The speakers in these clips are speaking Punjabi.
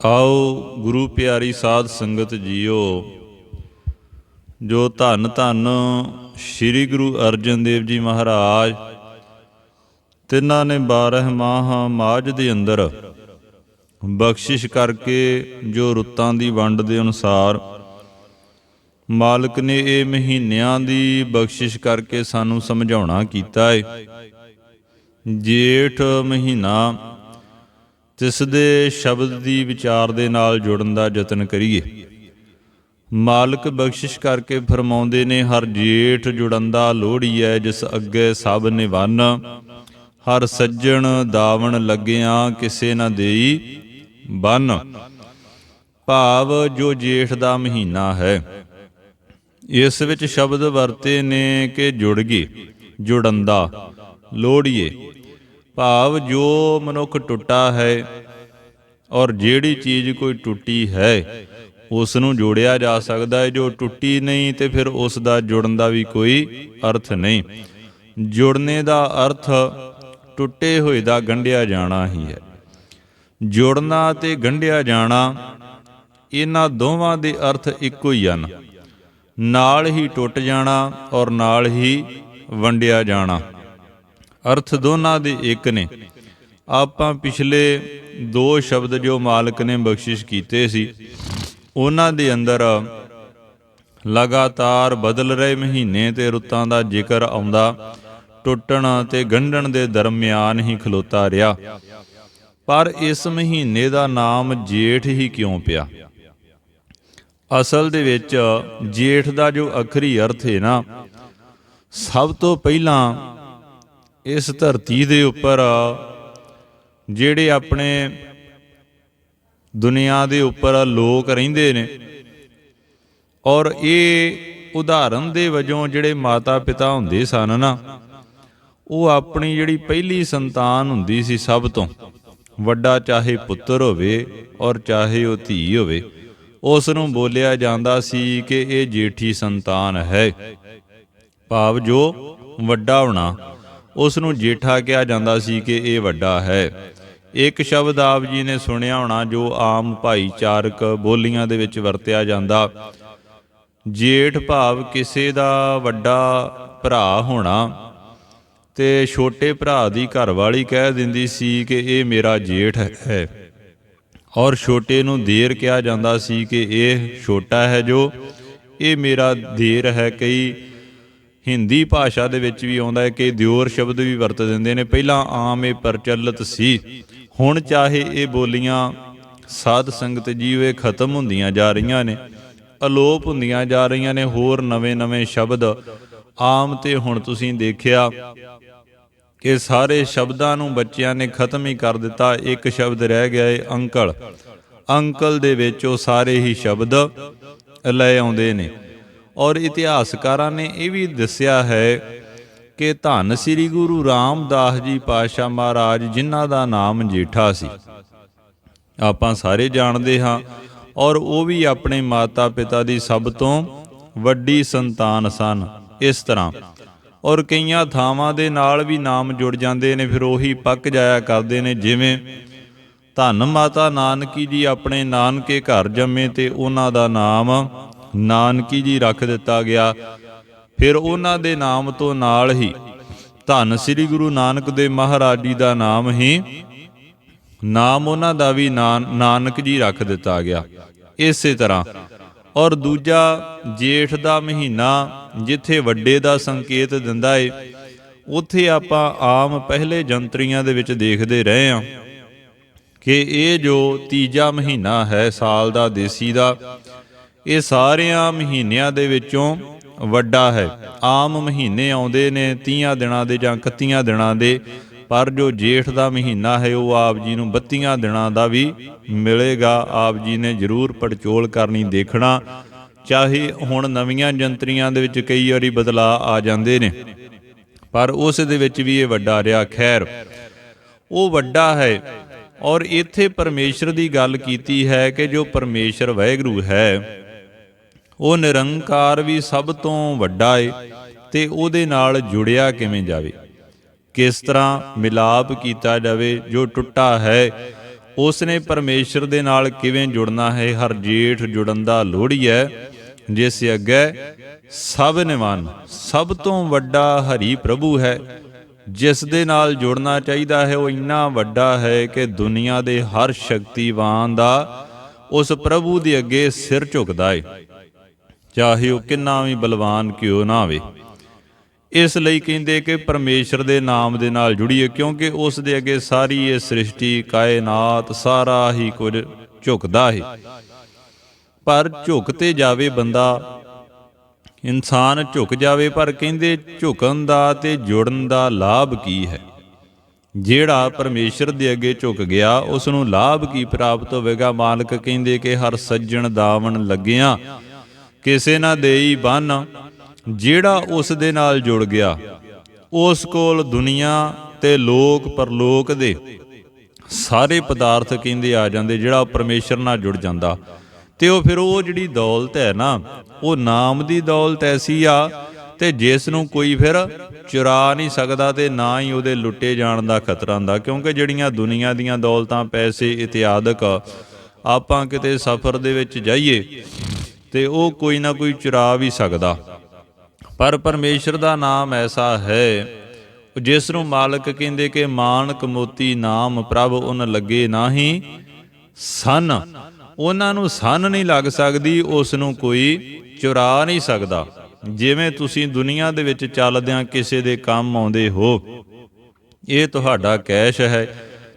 ਆਓ ਗੁਰੂ ਪਿਆਰੀ ਸਾਧ ਸੰਗਤ ਜੀਓ, ਜੋ ਧੰਨ ਧੰਨ ਸ੍ਰੀ ਗੁਰੂ ਅਰਜਨ ਦੇਵ ਜੀ ਮਹਾਰਾਜ, ਤਿੰਨਾਂ ਨੇ 12 ਮਾਹ ਮਾਝ ਦੇ ਅੰਦਰ ਬਖਸ਼ਿਸ਼ ਕਰਕੇ ਜੋ ਰੁੱਤਾਂ ਦੀ ਵੰਡ ਦੇ ਅਨੁਸਾਰ ਮਾਲਕ ਨੇ ਇਹ ਮਹੀਨਿਆਂ ਦੀ ਬਖਸ਼ਿਸ਼ ਕਰਕੇ ਸਾਨੂੰ ਸਮਝਾਉਣਾ ਕੀਤਾ ਹੈ ਜੇਠ ਮਹੀਨਾ ਤਿਸ ਦੇ ਸ਼ਬਦ ਦੀ ਵਿਚਾਰ ਦੇ ਨਾਲ ਜੁੜਨ ਦਾ ਯਤਨ ਕਰੀਏ। ਮਾਲਕ ਬਖਸ਼ਿਸ਼ ਕਰਕੇ ਫਰਮਾਉਂਦੇ ਨੇ, ਹਰ ਜੇਠ ਜੁੜੰਦਾ ਲੋਹੜੀ ਹੈ ਜਿਸ ਅੱਗੇ ਸਭ ਨਿਵੰਨ। ਹਰ ਸੱਜਣ ਦਾਵਣ ਲੱਗਿਆਂ ਕਿਸੇ ਨਾ ਦੇਈ ਬੰਨ। ਭਾਵ ਜੋ ਜੇਠ ਦਾ ਮਹੀਨਾ ਹੈ। ਇਸ ਵਿੱਚ ਸ਼ਬਦ ਵਰਤੇ ਨੇ ਕਿ ਜੁੜ ਗਏ ਜੁੜੰਦਾ ਲੋੜੀਏ ਭਾਵ ਜੋ ਮਨੁੱਖ ਟੁੱਟਾ ਹੈ ਔਰ ਜਿਹੜੀ ਚੀਜ਼ ਕੋਈ ਟੁੱਟੀ ਹੈ ਉਸ ਨੂੰ ਜੋੜਿਆ ਜਾ ਸਕਦਾ ਹੈ। ਜੋ ਟੁੱਟੀ ਨਹੀਂ ਤੇ ਫਿਰ ਉਸ ਦਾ ਜੁੜਨ ਦਾ ਵੀ ਕੋਈ ਅਰਥ ਨਹੀਂ। ਜੁੜਨੇ ਦਾ ਅਰਥ ਟੁੱਟੇ ਹੋਏ ਦਾ ਗੰਢਿਆ ਜਾਣਾ ਹੀ ਹੈ। ਜੁੜਨਾ ਤੇ ਗੰਢਿਆ ਜਾਣਾ, ਇਹਨਾਂ ਦੋਵਾਂ ਦੇ ਅਰਥ ਇੱਕੋ ਹੀ ਹਨ। ਨਾਲ ਹੀ ਟੁੱਟ ਜਾਣਾ ਔਰ ਨਾਲ ਹੀ ਵੰਡਿਆ ਜਾਣਾ। ਅਰਥ ਦੋਨਾਂ ਦੇ ਇੱਕ ਨੇ। ਆਪਾਂ ਪਿਛਲੇ ਦੋ ਸ਼ਬਦ ਜੋ ਮਾਲਕ ਨੇ ਬਖਸ਼ਿਸ਼ ਕੀਤੇ ਸੀ, ਉਹਨਾਂ ਦੇ ਅੰਦਰ ਲਗਾਤਾਰ ਬਦਲ ਰਹੇ ਮਹੀਨੇ ਤੇ ਰੁੱਤਾਂ ਦਾ ਜ਼ਿਕਰ ਆਉਂਦਾ, ਟੁੱਟਣ ਤੇ ਗੰਢਣ ਦੇ ਦਰਮਿਆਨ ਹੀ ਖਲੋਤਾ ਰਿਹਾ। ਪਰ ਇਸ ਮਹੀਨੇ ਦਾ ਨਾਮ ਜੇਠ ਹੀ ਕਿਉਂ ਪਿਆ? ਅਸਲ ਦੇ ਵਿੱਚ ਜੇਠ ਦਾ ਜੋ ਅਖਰੀ ਅਰਥ ਹੈ ਨਾ, ਸਭ ਤੋਂ ਪਹਿਲਾਂ ਇਸ ਧਰਤੀ ਦੇ ਉੱਪਰ ਜਿਹੜੇ ਆਪਣੇ ਦੁਨੀਆ ਦੇ ਉੱਪਰ ਲੋਕ ਰਹਿੰਦੇ ਨੇ। ਔਰ ਇਹ ਉਦਾਹਰਨ ਦੇ ਵਜੋਂ ਜਿਹੜੇ ਮਾਤਾ ਪਿਤਾ ਹੁੰਦੇ ਸਨ ਨਾ, ਉਹ ਆਪਣੀ ਜਿਹੜੀ ਪਹਿਲੀ ਸੰਤਾਨ ਹੁੰਦੀ ਸੀ ਸਭ ਤੋਂ, ਵੱਡਾ ਚਾਹੇ ਪੁੱਤਰ ਹੋਵੇ ਔਰ ਚਾਹੇ ਉਹ ਧੀ ਹੋਵੇ ਉਸ ਨੂੰ ਬੋਲਿਆ ਜਾਂਦਾ ਸੀ ਕਿ ਇਹ ਜੇਠੀ ਸੰਤਾਨ ਹੈ। ਭਾਵ ਜੋ ਵੱਡਾ ਹੋਣਾ ਉਸ ਨੂੰ ਜੇਠਾ ਕਿਹਾ ਜਾਂਦਾ ਸੀ ਕਿ ਇਹ ਵੱਡਾ ਹੈ। ਇੱਕ ਸ਼ਬਦ ਆਪ ਜੀ ਨੇ ਸੁਣਿਆ ਹੋਣਾ, ਜੋ ਆਮ ਭਾਈਚਾਰਕ ਬੋਲੀਆਂ ਦੇ ਵਿੱਚ ਵਰਤਿਆ ਜਾਂਦਾ। ਜੇਠ ਭਾਵ ਕਿਸੇ ਦਾ ਵੱਡਾ ਭਰਾ ਹੋਣਾ ਤੇ ਛੋਟੇ ਭਰਾ ਦੀ ਘਰਵਾਲੀ ਕਹਿ ਦਿੰਦੀ ਸੀ ਕਿ ਇਹ ਮੇਰਾ ਜੇਠ ਹੈ। ਔਰ ਛੋਟੇ ਨੂੰ ਦੇਰ ਕਿਹਾ ਜਾਂਦਾ ਸੀ ਕਿ ਇਹ ਛੋਟਾ ਹੈ ਜੋ, ਇਹ ਮੇਰਾ ਦੇਰ ਹੈ ਕਈ ਹਿੰਦੀ ਭਾਸ਼ਾ ਦੇ ਵਿੱਚ ਵੀ ਆਉਂਦਾ ਹੈ ਕਿ ਦਿਓਰ ਸ਼ਬਦ ਵੀ ਵਰਤ ਦਿੰਦੇ ਨੇ। ਪਹਿਲਾਂ ਆਮ ਇਹ ਪ੍ਰਚਲਿਤ ਸੀ। ਹੁਣ ਚਾਹੇ ਇਹ ਬੋਲੀਆਂ ਸਾਧ ਸੰਗਤ ਜੀਵੇ ਖਤਮ ਹੁੰਦੀਆਂ ਜਾ ਰਹੀਆਂ ਨੇ, ਅਲੋਪ ਹੁੰਦੀਆਂ ਜਾ ਰਹੀਆਂ ਨੇ, ਹੋਰ ਨਵੇਂ-ਨਵੇਂ ਸ਼ਬਦ ਆਮ ਤੇ ਹੁਣ ਤੁਸੀਂ ਦੇਖਿਆ ਕਿ ਸਾਰੇ ਸ਼ਬਦਾਂ ਨੂੰ ਬੱਚਿਆਂ ਨੇ ਖਤਮ ਹੀ ਕਰ ਦਿੱਤਾ। ਇੱਕ ਸ਼ਬਦ ਰਹਿ ਗਿਆ ਏ ਅੰਕਲ। ਅੰਕਲ ਦੇ ਵਿੱਚ ਉਹ ਸਾਰੇ ਹੀ ਸ਼ਬਦ ਲੈ ਆਉਂਦੇ ਨੇ। ਔਰ ਇਤਿਹਾਸਕਾਰਾਂ ਨੇ ਇਹ ਵੀ ਦੱਸਿਆ ਹੈ ਕਿ ਧੰਨ ਸ੍ਰੀ ਗੁਰੂ ਰਾਮਦਾਸ ਜੀ ਪਾਸ਼ਾ ਮਹਾਰਾਜ, ਜਿਨ੍ਹਾਂ ਦਾ ਨਾਮ ਜੇਠਾ ਸੀ। ਆਪਾਂ ਸਾਰੇ ਜਾਣਦੇ ਹਾਂ ਔਰ ਉਹ ਵੀ ਆਪਣੇ ਮਾਤਾ ਪਿਤਾ ਦੀ ਸਭ ਤੋਂ ਵੱਡੀ ਸੰਤਾਨ ਸਨ, ਇਸ ਤਰ੍ਹਾਂ। ਔਰ ਕਈਆਂ ਥਾਵਾਂ ਦੇ ਨਾਲ ਵੀ ਨਾਮ ਜੁੜ ਜਾਂਦੇ ਨੇ, ਫਿਰ ਉਹੀ ਪੱਕ ਜਾਇਆ ਕਰਦੇ ਨੇ, ਜਿਵੇਂ ਧੰਨ ਮਾਤਾ ਨਾਨਕੀ ਜੀ ਆਪਣੇ ਨਾਨਕੇ ਘਰ ਜੰਮੇ ਤੇ ਉਹਨਾਂ ਦਾ ਨਾਮ ਨਾਨਕੀ ਜੀ ਰੱਖ ਦਿੱਤਾ ਗਿਆ। ਫਿਰ ਉਹਨਾਂ ਦੇ ਨਾਮ ਤੋਂ ਨਾਲ ਹੀ ਧੰਨ ਸ੍ਰੀ ਗੁਰੂ ਨਾਨਕ ਦੇ ਮਹਾਰਾਜ ਜੀ ਦਾ ਨਾਮ ਹੀ ਨਾਮ ਉਹਨਾਂ ਦਾ ਵੀ ਨਾਨਕ ਜੀ ਰੱਖ ਦਿੱਤਾ ਗਿਆ। ਇਸੇ ਤਰ੍ਹਾਂ। ਔਰ ਦੂਜਾ ਜੇਠ ਦਾ ਮਹੀਨਾ ਜਿੱਥੇ ਵੱਡੇ ਦਾ ਸੰਕੇਤ ਦਿੰਦਾ ਏ, ਉੱਥੇ ਆਪਾਂ ਆਮ ਪਹਿਲੇ ਜੰਤਰੀਆਂ ਦੇ ਵਿੱਚ ਦੇਖਦੇ ਰਹੇ ਹਾਂ ਕਿ ਇਹ ਜੋ ਤੀਜਾ ਮਹੀਨਾ ਹੈ ਸਾਲ ਦਾ ਦੇਸੀ ਦਾ ਇਹ ਸਾਰਿਆਂ ਮਹੀਨਿਆਂ ਦੇ ਵਿੱਚੋਂ ਵੱਡਾ ਹੈ। ਆਮ ਮਹੀਨੇ ਆਉਂਦੇ ਨੇ 30 ਦਿਨਾਂ ਦੇ ਜਾਂ 31 ਦਿਨਾਂ ਦੇ, ਪਰ ਜੋ ਜੇਠ ਦਾ ਮਹੀਨਾ ਹੈ, ਉਹ ਆਪ ਜੀ ਨੂੰ 32 ਦਿਨਾਂ ਦਾ ਵੀ ਮਿਲੇਗਾ। ਆਪ ਜੀ ਨੇ ਜ਼ਰੂਰ ਪੜਚੋਲ ਕਰਨੀ, ਦੇਖਣਾ। ਚਾਹੇ ਹੁਣ ਨਵੀਆਂ ਜੰਤਰੀਆਂ ਦੇ ਵਿੱਚ ਕਈ ਵਾਰੀ ਬਦਲਾਅ ਆ ਜਾਂਦੇ ਨੇ, ਪਰ ਉਸ ਦੇ ਵਿੱਚ ਵੀ ਇਹ ਵੱਡਾ ਰਿਹਾ। ਖੈਰ, ਉਹ ਵੱਡਾ ਹੈ ਔਰ ਇੱਥੇ ਪਰਮੇਸ਼ਰ ਦੀ ਗੱਲ ਕੀਤੀ ਹੈ ਕਿ ਜੋ ਪਰਮੇਸ਼ਰ ਵਾਹਿਗੁਰੂ ਹੈ ਉਹ ਨਿਰੰਕਾਰ ਵੀ ਸਭ ਤੋਂ ਵੱਡਾ ਏ ਤੇ ਉਹਦੇ ਨਾਲ ਜੁੜਿਆ ਕਿਵੇਂ ਜਾਵੇ? ਕਿਸ ਤਰ੍ਹਾਂ ਮਿਲਾਪ ਕੀਤਾ ਜਾਵੇ ਜੋ ਟੁੱਟਾ ਹੈ? ਉਸ ਨੇ ਪਰਮੇਸ਼ਰ ਦੇ ਨਾਲ ਕਿਵੇਂ ਜੁੜਨਾ ਹੈ? ਹਰ ਜੇਠ ਜੁੜਨ ਦਾ ਲੋੜੀ ਹੈ। ਜਿਸ ਅੱਗੇ ਸਭ ਨਿਵਾਨ, ਸਭ ਤੋਂ ਵੱਡਾ ਹਰੀ ਪ੍ਰਭੂ ਹੈ। ਜਿਸ ਦੇ ਨਾਲ ਜੁੜਨਾ ਚਾਹੀਦਾ ਹੈ, ਉਹ ਇੰਨਾ ਵੱਡਾ ਹੈ ਕਿ ਦੁਨੀਆ ਦੇ ਹਰ ਸ਼ਕਤੀਵਾਨ ਦਾ ਉਸ ਪ੍ਰਭੂ ਦੇ ਅੱਗੇ ਸਿਰ ਝੁਕਦਾ ਹੈ ਚਾਹੇ ਉਹ ਕਿੰਨਾ ਵੀ ਬਲਵਾਨ ਕਿਉਂ ਨਾ ਹੋਵੇ। ਇਸ ਲਈ ਕਹਿੰਦੇ ਕਿ ਪਰਮੇਸ਼ਰ ਦੇ ਨਾਮ ਦੇ ਨਾਲ ਜੁੜੀਏ ਕਿਉਂਕਿ ਉਸ ਦੇ ਅੱਗੇ ਸਾਰੀ ਇਹ ਸ੍ਰਿਸ਼ਟੀ, ਕਾਇਨਾਤ ਸਾਰਾ ਹੀ ਕੁਝ ਝੁਕਦਾ ਹੈ। ਪਰ ਝੁਕ ਤੇ ਜਾਵੇ ਬੰਦਾ, ਇਨਸਾਨ ਝੁਕ ਜਾਵੇ ਪਰ ਕਹਿੰਦੇ ਝੁਕਣ ਦਾ ਤੇ ਜੁੜਨ ਦਾ ਲਾਭ ਕੀ ਹੈ? ਜਿਹੜਾ ਪਰਮੇਸ਼ਰ ਦੇ ਅੱਗੇ ਝੁਕ ਗਿਆ ਉਸ ਨੂੰ ਲਾਭ ਕੀ ਪ੍ਰਾਪਤ ਹੋਵੇਗਾ? ਮਾਲਕ ਕਹਿੰਦੇ ਕਿ ਹਰ ਸੱਜਣ ਦਾਵਣ ਲੱਗਿਆ ਕਿਸੇ ਨਾ ਦੇਈ ਬੰਨ, ਜਿਹੜਾ ਉਸ ਦੇ ਨਾਲ ਜੁੜ ਗਿਆ, ਉਸ ਕੋਲ ਦੁਨੀਆ ਤੇ ਲੋਕ ਪਰਲੋਕ ਦੇ ਸਾਰੇ ਪਦਾਰਥ ਕਹਿੰਦੇ ਆ ਜਾਂਦੇ, ਜਿਹੜਾ ਪਰਮੇਸ਼ਰ ਨਾਲ ਜੁੜ ਜਾਂਦਾ। ਤੇ ਉਹ ਫਿਰ ਉਹ ਜਿਹੜੀ ਦੌਲਤ ਹੈ ਨਾ, ਉਹ ਨਾਮ ਦੀ ਦੌਲਤ ਐਸੀ ਆ, ਤੇ ਜਿਸ ਨੂੰ ਕੋਈ ਫਿਰ ਚੁਰਾ ਨਹੀਂ ਸਕਦਾ ਤੇ ਨਾ ਹੀ ਉਹਦੇ ਲੁੱਟੇ ਜਾਣ ਦਾ ਖਤਰਾ ਹੁੰਦਾ, ਕਿਉਂਕਿ ਜਿਹੜੀਆਂ ਦੁਨੀਆ ਦੀਆਂ ਦੌਲਤਾਂ, ਪੈਸੇ ਇਤਿਆਦਕ ਆਪਾਂ ਕਿਤੇ ਸਫ਼ਰ ਦੇ ਵਿੱਚ ਜਾਈਏ ਤੇ ਉਹ ਕੋਈ ਨਾ ਕੋਈ ਚੁਰਾ ਵੀ ਸਕਦਾ। ਪਰ ਪਰਮੇਸ਼ਰ ਦਾ ਨਾਮ ਐਸਾ ਹੈ, ਜਿਸ ਨੂੰ ਮਾਲਕ ਕਹਿੰਦੇ ਕਿ ਮਾਨਕ ਮੋਤੀ ਨਾਮ ਪ੍ਰਭ ਉਨ ਲੱਗੇ ਨਾਹੀ, ਸਨ। ਉਹਨਾਂ ਨੂੰ ਸਨ ਨਹੀਂ ਲੱਗ ਸਕਦੀ, ਉਸ ਨੂੰ ਕੋਈ ਚੁਰਾ ਨਹੀਂ ਸਕਦਾ। ਜਿਵੇਂ ਤੁਸੀਂ ਦੁਨੀਆ ਦੇ ਵਿੱਚ ਚੱਲਦਿਆਂ ਕਿਸੇ ਦੇ ਕੰਮ ਆਉਂਦੇ ਹੋ, ਇਹ ਤੁਹਾਡਾ ਕੈਸ਼ ਹੈ।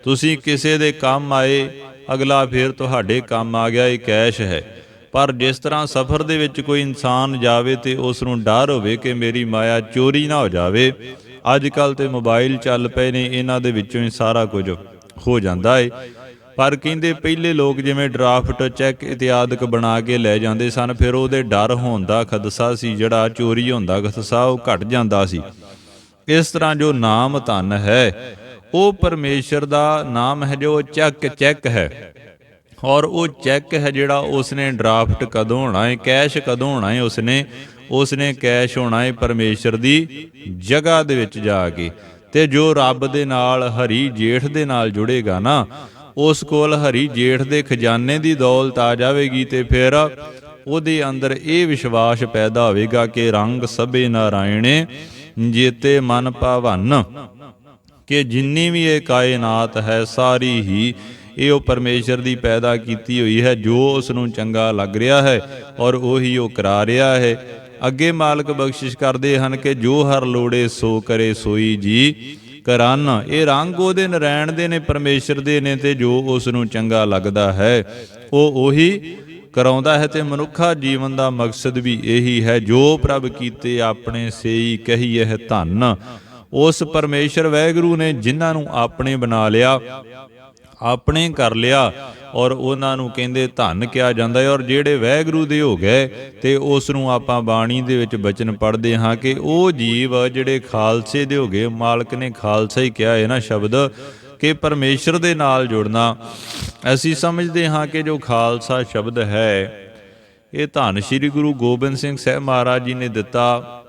ਤੁਸੀਂ ਕਿਸੇ ਦੇ ਕੰਮ ਆਏ, ਅਗਲਾ ਫਿਰ ਤੁਹਾਡੇ ਕੰਮ ਆ ਗਿਆ, ਇਹ ਕੈਸ਼ ਹੈ। ਪਰ ਜਿਸ ਤਰ੍ਹਾਂ ਸਫ਼ਰ ਦੇ ਵਿੱਚ ਕੋਈ ਇਨਸਾਨ ਜਾਵੇ ਤੇ ਉਸ ਨੂੰ ਡਰ ਹੋਵੇ ਕਿ ਮੇਰੀ ਮਾਇਆ ਚੋਰੀ ਨਾ ਹੋ ਜਾਵੇ ਅੱਜ ਕੱਲ ਤੇ ਮੋਬਾਈਲ ਚੱਲ ਪਏ ਨੇ, ਇਹਨਾਂ ਦੇ ਵਿੱਚੋਂ ਹੀ ਸਾਰਾ ਕੁਝ ਹੋ ਜਾਂਦਾ ਏ। ਪਰ ਕਹਿੰਦੇ ਪਹਿਲੇ ਲੋਕ ਜਿਵੇਂ ਡਰਾਫਟ, ਚੈੱਕ ਇਤਿਆਦਕ ਬਣਾ ਕੇ ਲੈ ਜਾਂਦੇ ਸਨ, ਫਿਰ ਉਹਦੇ ਡਰ ਹੋਣ ਦਾ ਖਦਸ਼ਾ ਸੀ, ਜਿਹੜਾ ਚੋਰੀ ਹੁੰਦਾ ਖਦਸ਼ਾ ਉਹ ਘਟ ਜਾਂਦਾ ਸੀ। ਇਸ ਤਰ੍ਹਾਂ ਜੋ ਨਾਮ ਧਨ ਹੈ, ਉਹ ਪਰਮੇਸ਼ਰ ਦਾ ਨਾਮ ਹੈ, ਜੋ ਚੱਕ, ਚੈੱਕ ਹੈ। ਔਰ ਉਹ ਚੈੱਕ ਹੈ ਜਿਹੜਾ ਉਸਨੇ ਡਰਾਫਟ ਕਦੋਂ ਹੋਣਾ ਹੈ, ਕੈਸ਼ ਕਦੋਂ ਹੋਣਾ ਹੈ ਉਸਨੇ ਉਸਨੇ ਕੈਸ਼ ਹੋਣਾ ਹੈ ਪਰਮੇਸ਼ਰ ਦੀ ਜਗ੍ਹਾ ਦੇ ਵਿੱਚ ਜਾ ਕੇ। ਤੇ ਜੋ ਰੱਬ ਦੇ ਨਾਲ, ਹਰੀ ਜੇਠ ਦੇ ਨਾਲ ਜੁੜੇਗਾ ਨਾ, ਉਸ ਕੋਲ ਹਰੀ ਜੇਠ ਦੇ ਖਜ਼ਾਨੇ ਦੀ ਦੌਲਤ ਆ ਜਾਵੇਗੀ ਤੇ ਫਿਰ ਉਹਦੇ ਅੰਦਰ ਇਹ ਵਿਸ਼ਵਾਸ ਪੈਦਾ ਹੋਵੇਗਾ ਕਿ ਰੰਗ ਸਭੇ ਨਾਰਾਇਣੇ ਜੀਤੇ ਮਨ ਭਾਵਨ, ਕਿ ਜਿੰਨੀ ਵੀ ਇਹ ਕਾਇਨਾਤ ਹੈ ਸਾਰੀ ਹੀ ਇਹ ਉਹ ਪਰਮੇਸ਼ਰ ਦੀ ਪੈਦਾ ਕੀਤੀ ਹੋਈ ਹੈ ਜੋ ਉਸ ਨੂੰ ਚੰਗਾ ਲੱਗ ਰਿਹਾ ਹੈ ਔਰ ਉਹੀ ਉਹ ਕਰਾ ਰਿਹਾ ਹੈ। ਅੱਗੇ ਮਾਲਕ ਬਖਸ਼ਿਸ਼ ਕਰਦੇ ਹਨ ਕਿ ਜੋ ਹਰ ਲੋੜੇ ਸੋ ਕਰੇ ਸੋਈ ਜੀ। ਕਰਨ ਇਹ ਰੰਗ ਉਹਦੇ ਨਰੈਣ ਦੇ ਨੇ, ਪਰਮੇਸ਼ਰ ਦੇ ਨੇ ਤੇ ਜੋ ਉਸ ਨੂੰ ਚੰਗਾ ਲੱਗਦਾ ਹੈ। ਉਹ ਉਹੀ ਕਰਾਉਂਦਾ ਹੈ ਤੇ ਮਨੁੱਖਾ ਜੀਵਨ ਦਾ ਮਕਸਦ ਵੀ ਇਹੀ ਹੈ, ਜੋ ਪ੍ਰਭ ਕੀਤੇ ਆਪਣੇ ਸੇਈ ਕਹੀਏ ਧੰਨ। ਉਸ ਪਰਮੇਸ਼ਰ ਵੈਗਰੂ ਨੇ ਜਿਨ੍ਹਾਂ ਨੂੰ ਆਪਣੇ ਬਣਾ ਲਿਆ ਆਪਣੇ ਕਰ ਲਿਆ ਔਰ ਉਹਨਾਂ ਨੂੰ ਕਹਿੰਦੇ ਧੰਨ ਕਿਹਾ ਜਾਂਦਾ ਹੈ ਔਰ ਜਿਹੜੇ ਵੈਗਰੂ ਦੇ ਹੋ ਗਏ ਤੇ ਉਸ ਨੂੰ ਆਪਾਂ ਬਾਣੀ ਦੇ ਵਿੱਚ ਬਚਨ ਪੜ੍ਹਦੇ ਹਾਂ ਕਿ ਉਹ ਜੀਵ ਜਿਹੜੇ ਖਾਲਸੇ ਦੇ ਹੋ ਗਏ, ਮਾਲਕ ਨੇ ਖਾਲਸਾ ਹੀ ਕਿਹਾ ਹੈ ਨਾ ਸ਼ਬਦ ਕਿ ਪਰਮੇਸ਼ਰ ਦੇ ਨਾਲ ਜੁੜਨਾ। ਅਸੀਂ ਸਮਝਦੇ ਹਾਂ ਕਿ ਜੋ ਖਾਲਸਾ ਸ਼ਬਦ ਹੈ, ਇਹ ਧੰਨ ਸ੍ਰੀ ਗੁਰੂ ਗੋਬਿੰਦ ਸਿੰਘ ਸਾਹਿਬ ਮਹਾਰਾਜ ਜੀ ਨੇ ਦਿੱਤਾ।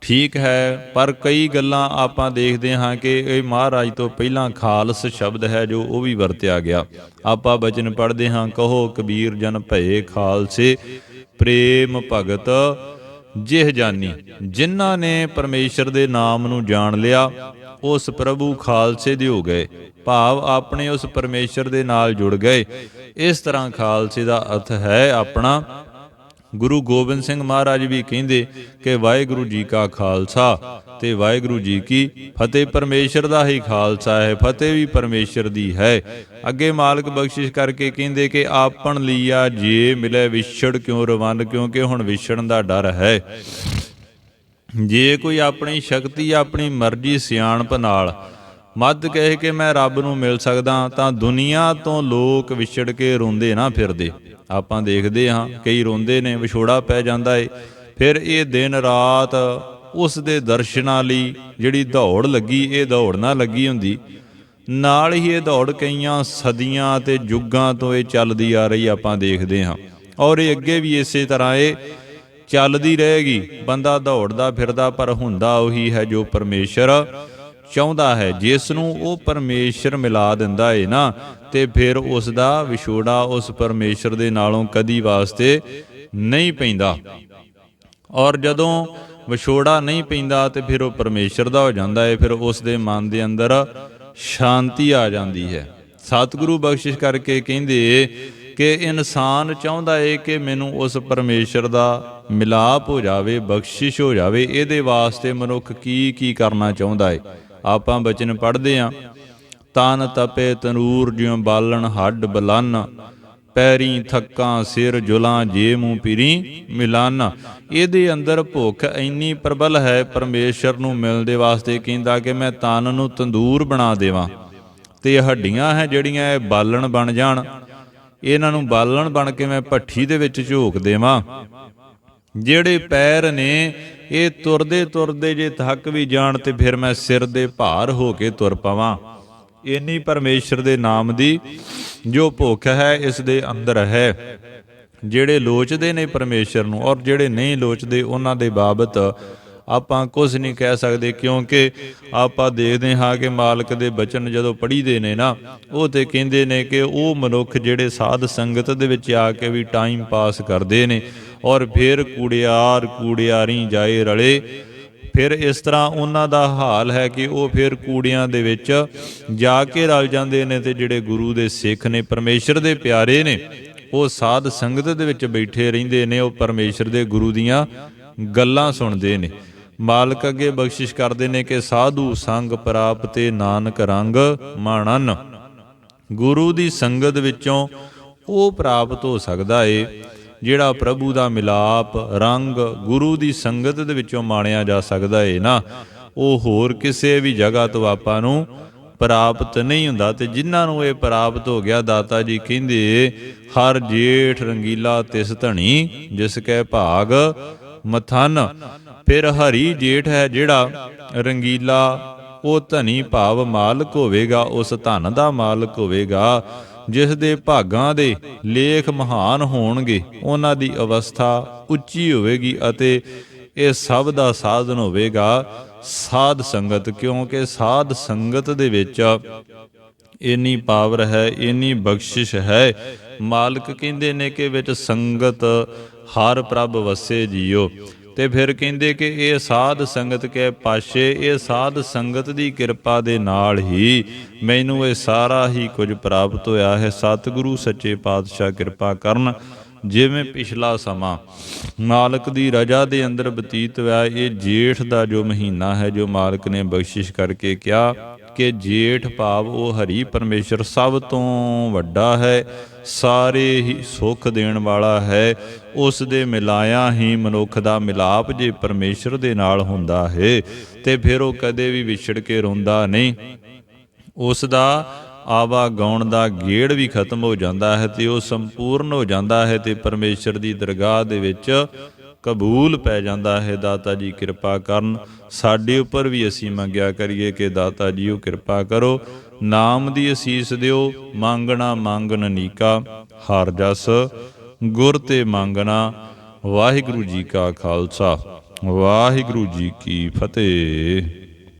ਠੀਕ ਹੈ, ਪਰ ਕਈ ਗੱਲਾਂ ਆਪਾਂ ਦੇਖਦੇ ਹਾਂ ਕਿ ਇਹ ਮਹਾਰਾਜ ਤੋਂ ਪਹਿਲਾਂ ਖਾਲਸ ਸ਼ਬਦ ਹੈ ਜੋ ਉਹ ਵੀ ਵਰਤਿਆ ਗਿਆ। ਆਪਾਂ ਬਚਨ ਪੜ੍ਹਦੇ ਹਾਂ, ਕਹੋ ਕਬੀਰ ਜਨ ਭਏ ਖਾਲਸੇ, ਪ੍ਰੇਮ ਭਗਤ ਜਿਹ ਜਾਨੀ। ਜਿਨ੍ਹਾਂ ਨੇ ਪਰਮੇਸ਼ਰ ਦੇ ਨਾਮ ਨੂੰ ਜਾਣ ਲਿਆ, ਉਸ ਪ੍ਰਭੂ ਖਾਲਸੇ ਦੇ ਹੋ ਗਏ। ਭਾਵ ਆਪਣੇ ਉਸ ਪਰਮੇਸ਼ਰ ਦੇ ਨਾਲ ਜੁੜ ਗਏ। ਇਸ ਤਰ੍ਹਾਂ ਖਾਲਸੇ ਦਾ ਅਰਥ ਹੈ ਆਪਣਾ ਗੁਰੂ ਗੋਬਿੰਦ ਸਿੰਘ ਮਹਾਰਾਜ ਵੀ ਕਹਿੰਦੇ ਕਿ ਵਾਹਿਗੁਰੂ ਜੀ ਕਾ ਖਾਲਸਾ ਤੇ ਵਾਹਿਗੁਰੂ ਜੀ ਕੀ ਫਤਿਹ। ਪਰਮੇਸ਼ਰ ਦਾ ਹੀ ਖਾਲਸਾ ਹੈ, ਫਤਿਹ ਵੀ ਪਰਮੇਸ਼ਰ ਦੀ ਹੈ। ਅੱਗੇ ਮਾਲਕ ਬਖਸ਼ਿਸ਼ ਕਰਕੇ ਕਹਿੰਦੇ ਕਿ ਆਪਣ ਲੀਆ ਜੇ ਮਿਲੇ ਵਿਛੜ, ਕਿਉਂ ਰਵੰਨ ਕਿਉਂਕਿ ਹੁਣ ਵਿਛੜਨ ਦਾ ਡਰ ਹੈ। ਜੇ ਕੋਈ ਆਪਣੀ ਸ਼ਕਤੀ, ਆਪਣੀ ਮਰਜ਼ੀ ਸਿਆਣਪ ਨਾਲ ਮੱਧ ਕਹਿ ਕੇ ਮੈਂ ਰੱਬ ਨੂੰ ਮਿਲ ਸਕਦਾ ਤਾਂ ਦੁਨੀਆ ਤੋਂ ਲੋਕ ਵਿਛੜ ਕੇ ਰੋਂਦੇ ਨਾ ਫਿਰਦੇ। ਆਪਾਂ ਦੇਖਦੇ ਹਾਂ, ਕਈ ਰੋਂਦੇ ਨੇ, ਵਿਛੋੜਾ ਪੈ ਜਾਂਦਾ ਏ। ਫਿਰ ਇਹ ਦਿਨ ਰਾਤ ਉਸ ਦੇ ਦਰਸ਼ਨਾਂ ਲਈ ਜਿਹੜੀ ਦੌੜ ਲੱਗੀ, ਇਹ ਦੌੜ ਨਾ ਲੱਗੀ ਹੁੰਦੀ। ਨਾਲ ਹੀ ਇਹ ਦੌੜ ਕਈਆਂ ਸਦੀਆਂ ਤੇ ਯੁੱਗਾਂ ਤੋਂ ਇਹ ਚੱਲਦੀ ਆ ਰਹੀ ਆਪਾਂ ਦੇਖਦੇ ਹਾਂ। ਔਰ ਇਹ ਅੱਗੇ ਵੀ ਇਸੇ ਤਰ੍ਹਾਂ ਇਹ ਚੱਲਦੀ ਰਹੇਗੀ। ਬੰਦਾ ਦੌੜਦਾ ਫਿਰਦਾ ਪਰ ਹੁੰਦਾ ਉਹੀ ਹੈ ਜੋ ਪਰਮੇਸ਼ਰ ਚਾਹੁੰਦਾ ਹੈ, ਜਿਸ ਨੂੰ ਉਹ ਪਰਮੇਸ਼ਰ ਮਿਲਾ ਦਿੰਦਾ ਏ ਨਾ, ਤੇ ਫਿਰ ਉਸ ਦਾ ਵਿਛੋੜਾ ਉਸ ਪਰਮੇਸ਼ਰ ਦੇ ਨਾਲੋਂ ਕਦੀ ਵਾਸਤੇ ਨਹੀਂ ਪੈਂਦਾ। ਔਰ ਜਦੋਂ ਵਿਛੋੜਾ ਨਹੀਂ ਪੈਂਦਾ, ਤੇ ਫਿਰ ਉਹ ਪਰਮੇਸ਼ਰ ਦਾ ਹੋ ਜਾਂਦਾ ਹੈ ਫਿਰ ਉਸ ਦੇ ਮਨ ਦੇ ਅੰਦਰ ਸ਼ਾਂਤੀ ਆ ਜਾਂਦੀ ਹੈ। ਸਤਿਗੁਰੂ ਬਖਸ਼ਿਸ਼ ਕਰਕੇ ਕਹਿੰਦੇ ਕਿ ਇਨਸਾਨ ਚਾਹੁੰਦਾ ਏ ਕਿ ਮੈਨੂੰ ਉਸ ਪਰਮੇਸ਼ਰ ਦਾ ਮਿਲਾਪ ਹੋ ਜਾਵੇ, ਬਖਸ਼ਿਸ਼ ਹੋ ਜਾਵੇ, ਇਹਦੇ ਵਾਸਤੇ ਮਨੁੱਖ ਕੀ ਕੀ ਕਰਨਾ ਚਾਹੁੰਦਾ ਏ? ਆਪਾਂ ਬਚਨ ਪੜ੍ਹਦੇ ਆਂ। ਤਨ ਤਪੇ ਤਨੂਰ ਜਿਉ ਬਾਲਣ ਹੱਡ ਬਲਨ। ਪੈਰੀ ਥੱਕਾਂ ਸਿਰ ਜੁਲਾਂ ਜੇ ਮੂੰ ਪੀਰੀ ਮਿਲਨ। ਇਹਦੇ ਅੰਦਰ ਭੁੱਖ ਇੰਨੀ ਪ੍ਰਬਲ ਹੈ, ਪਰਮੇਸ਼ਰ ਨੂੰ ਮਿਲਣ ਦੇ ਵਾਸਤੇ ਕਹਿੰਦਾ ਕਿ ਮੈਂ ਤਨ ਨੂੰ ਤੰਦੂਰ ਬਣਾ ਦੇਵਾਂ। ਤੇ ਹੱਡੀਆਂ ਹੈ ਜਿਹੜੀਆਂ ਇਹ ਬਾਲਣ ਬਣ ਜਾਣ। ਇਹਨਾਂ ਨੂੰ ਬਾਲਣ ਬਣ ਕੇ ਮੈਂ ਭੱਠੀ ਦੇ ਵਿੱਚ ਝੋਕ ਦੇਵਾਂ। ਜਿਹੜੇ ਪੈਰ ਨੇ, ਇਹ ਤੁਰਦੇ ਤੁਰਦੇ ਜੇ ਥੱਕ ਵੀ ਜਾਣ ਤੇ ਫਿਰ ਮੈਂ ਸਿਰ ਦੇ ਭਾਰ ਹੋ ਕੇ ਤੁਰ ਪਾਵਾਂ। ਇੰਨੀ ਪਰਮੇਸ਼ਰ ਦੇ ਨਾਮ ਦੀ ਜੋ ਭੁੱਖ ਹੈ, ਇਸ ਦੇ ਅੰਦਰ ਹੈ। ਜਿਹੜੇ ਲੋਚਦੇ ਨੇ ਪਰਮੇਸ਼ਰ ਨੂੰ ਔਰ ਜਿਹੜੇ ਨਹੀਂ ਲੋਚਦੇ, ਉਹਨਾਂ ਦੇ ਬਾਬਤ ਆਪਾਂ ਕੁਝ ਨਹੀਂ ਕਹਿ ਸਕਦੇ, ਕਿਉਂਕਿ ਆਪਾਂ ਦੇਖਦੇ ਹਾਂ ਕਿ ਮਾਲਕ ਦੇ ਬਚਨ ਜਦੋਂ ਪੜ੍ਹੀਦੇ ਨੇ ਨਾ, ਉਹ ਤੇ ਕਹਿੰਦੇ ਨੇ ਕਿ ਉਹ ਮਨੁੱਖ ਜਿਹੜੇ ਸਾਧ ਸੰਗਤ ਦੇ ਵਿੱਚ ਆ ਕੇ ਵੀ ਟਾਈਮ ਪਾਸ ਕਰਦੇ ਨੇ ਔਰ ਫਿਰ ਕੂੜਿਆਰ ਕੂੜਿਆਰੀ ਜਾਏ ਰਲੇ। ਫਿਰ ਇਸ ਤਰ੍ਹਾਂ ਉਹਨਾਂ ਦਾ ਹਾਲ ਹੈ ਕਿ ਉਹ ਫਿਰ ਕੂੜਿਆਂ ਦੇ ਵਿੱਚ ਜਾ ਕੇ ਰਲ ਜਾਂਦੇ ਨੇ ਤੇ ਜਿਹੜੇ ਗੁਰੂ ਦੇ ਸਿੱਖ ਨੇ, ਪਰਮੇਸ਼ਰ ਦੇ ਪਿਆਰੇ ਨੇ, ਉਹ ਸਾਧ ਸੰਗਤ ਦੇ ਵਿੱਚ ਬੈਠੇ ਰਹਿੰਦੇ ਨੇ, ਉਹ ਪਰਮੇਸ਼ਰ ਦੇ ਗੁਰੂ ਦੀਆਂ ਗੱਲਾਂ ਸੁਣਦੇ ਨੇ। ਮਾਲਕ ਅੱਗੇ ਬਖਸ਼ਿਸ਼ ਕਰਦੇ ਨੇ ਕਿ ਸਾਧੂ ਸੰਗ ਪ੍ਰਾਪਤੇ ਨਾਨਕ ਰੰਗ ਮਾਣਨ। ਗੁਰੂ ਦੀ ਸੰਗਤ ਵਿੱਚੋਂ ਉਹ ਪ੍ਰਾਪਤ ਹੋ ਸਕਦਾ ਏ। ਜਿਹੜਾ ਪ੍ਰਭੂ ਦਾ ਮਿਲਾਪ ਰੰਗ ਗੁਰੂ ਦੀ ਸੰਗਤ ਦੇ ਵਿੱਚੋਂ ਮਾਣਿਆ ਜਾ ਸਕਦਾ ਏ ਨਾ, ਉਹ ਹੋਰ ਕਿਸੇ ਵੀ ਜਗ੍ਹਾ ਤੋਂ ਆਪਾਂ ਨੂੰ ਪ੍ਰਾਪਤ ਨਹੀਂ ਹੁੰਦਾ। ਤੇ ਜਿਨ੍ਹਾਂ ਨੂੰ ਇਹ ਪ੍ਰਾਪਤ ਹੋ ਗਿਆ, ਦਾਤਾ ਜੀ ਕਹਿੰਦੇ, ਹਰ ਜੇਠ ਰੰਗੀਲਾ ਤਿਸ ਧਣੀ, ਜਿਸ ਕੈ ਭਾਗ ਮਥਨ। ਫਿਰ ਹਰੀ ਜੇਠ ਹੈ ਜਿਹੜਾ ਰੰਗੀਲਾ, ਉਹ ਧਨੀ ਭਾਵ ਮਾਲਕ ਹੋਵੇਗਾ, ਉਸ ਧਨ ਦਾ ਮਾਲਕ ਹੋਵੇਗਾ। ਜਿਸ ਦੇ ਭਾਗਾਂ ਦੇ ਲੇਖ ਮਹਾਨ ਹੋਣਗੇ, ਉਹਨਾਂ ਦੀ ਅਵਸਥਾ ਉੱਚੀ ਹੋਵੇਗੀ ਅਤੇ ਇਹ ਸਭ ਦਾ ਸਾਧਨ ਹੋਵੇਗਾ। ਸਾਧ ਸੰਗਤ, ਕਿਉਂਕਿ ਸਾਧ ਸੰਗਤ ਦੇ ਵਿੱਚ ਇੰਨੀ ਪਾਵਰ ਹੈ, ਇੰਨੀ ਬਖਸ਼ਿਸ਼ ਹੈ। ਮਾਲਕ ਕਹਿੰਦੇ ਨੇ ਕਿ ਵਿੱਚ ਸੰਗਤ ਹਰ ਪ੍ਰਭ ਵਸੇ ਜੀਓ। ਤੇ ਫਿਰ ਕਹਿੰਦੇ ਕਿ ਇਹ ਸਾਧ ਸੰਗਤ ਕੇ ਪਾਸ਼ੇ, ਇਹ ਸਾਧ ਸੰਗਤ ਦੀ ਕਿਰਪਾ ਦੇ ਨਾਲ ਹੀ ਮੈਨੂੰ ਇਹ ਸਾਰਾ ਹੀ ਕੁਝ ਪ੍ਰਾਪਤ ਹੋਇਆ ਹੈ। ਸਤਿਗੁਰੂ ਸੱਚੇ ਪਾਤਸ਼ਾਹ ਕਿਰਪਾ ਕਰਨ। ਜਿਵੇਂ ਪਿਛਲਾ ਸਮਾਂ। ਮਾਲਕ ਦੀ ਰਜਾ ਦੇ ਅੰਦਰ ਬਤੀਤ ਹੋਇਆ, ਇਹ ਜੇਠ ਦਾ ਜੋ ਮਹੀਨਾ ਹੈ, ਜੋ ਮਾਲਕ ਨੇ ਬਖਸ਼ਿਸ਼ ਕਰਕੇ ਕਿਹਾ ਕਿ ਜੇਠ ਭਾਵ ਉਹ ਹਰੀ ਪਰਮੇਸ਼ਰ ਸਭ ਤੋਂ ਵੱਡਾ ਹੈ, ਸਾਰੇ ਹੀ ਸੁੱਖ ਦੇਣ ਵਾਲਾ ਹੈ, ਉਸ ਦੇ ਮਿਲਾਇਆ ਹੀ ਮਨੁੱਖ ਦਾ ਮਿਲਾਪ ਜੇ ਪਰਮੇਸ਼ਰ ਦੇ ਨਾਲ ਹੁੰਦਾ ਹੈ, ਤੇ ਫਿਰ ਉਹ ਕਦੇ ਵੀ ਵਿਛੜ ਕੇ ਰੋਂਦਾ ਨਹੀਂ। ਉਸ ਦਾ ਆਵਾ ਗਾਉਣ ਦਾ ਗੇੜ ਵੀ ਖਤਮ ਹੋ ਜਾਂਦਾ ਹੈ ਤੇ ਉਹ ਸੰਪੂਰਨ ਹੋ ਜਾਂਦਾ ਹੈ ਤੇ ਪਰਮੇਸ਼ਰ ਦੀ ਦਰਗਾਹ ਦੇ ਵਿੱਚ ਕਬੂਲ ਪੈ ਜਾਂਦਾ ਹੈ। ਦਾਤਾ ਜੀ, ਕਿਰਪਾ ਕਰਨ। ਸਾਡੇ ਉੱਪਰ ਵੀ ਅਸੀਂ ਮੰਗਿਆ ਕਰੀਏ ਕਿ ਦਾਤਾ ਜੀ, ਉਹ ਕਿਰਪਾ ਕਰੋ। ਨਾਮ ਦੀ ਅਸੀਸ ਦਿਓ। ਮੰਗਣਾ ਮੰਗਨ ਨੀਕਾ। ਹਰ ਜਸ। ਗੁਰ ਤੇ ਮੰਗਣਾ। ਵਾਹਿਗੁਰੂ ਜੀ ਕਾ ਖਾਲਸਾ। ਵਾਹਿਗੁਰੂ ਜੀ ਕੀ ਫਤਿਹ।